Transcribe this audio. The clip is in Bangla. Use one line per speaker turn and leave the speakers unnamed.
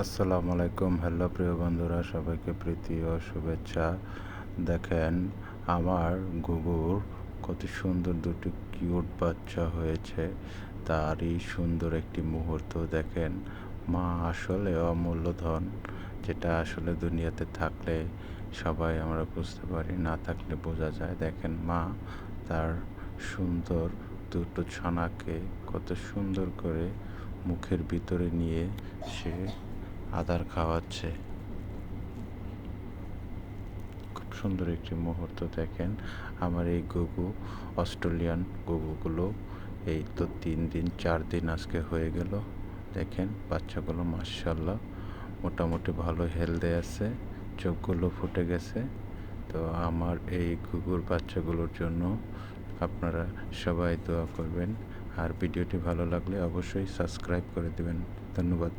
আসসালামু আলাইকুম। হ্যালো প্রিয় বন্ধুরা, সবাইকে প্রীতি ও শুভেচ্ছা। দেখেন, আমার গুগুর কত সুন্দর দুটি কিউট বাচ্চা হয়েছে। তারই সুন্দর একটি মুহূর্ত, দেখেন। মা আসলে অমূল্য ধন, যেটা আসলে দুনিয়াতে থাকলে সবাই আমরা বুঝতে পারি, না থাকলে বোঝা যায়। দেখেন, মা তার সুন্দর দুটো ছানাকে কত সুন্দর করে মুখের ভিতরে নিয়ে সে আদার খাওয়াচ্ছে। খুব সুন্দর একটি মুহূর্ত দেখেন। আমার এই গুগু, অস্ট্রেলিয়ান গুগুগুলো, এই তো তিন দিন, চার দিন আজকে হয়ে গেল। দেখেন, বাচ্চাগুলো মার্শাল্লাহ মোটামুটি ভালো হেলদে আছে, চোখগুলো ফুটে গেছে। তো আমার এই গুগুর বাচ্চাগুলোর জন্য আপনারা সবাই দোয়া করবেন। আর ভিডিওটি ভালো লাগলে অবশ্যই সাবস্ক্রাইব করে দেবেন। ধন্যবাদ।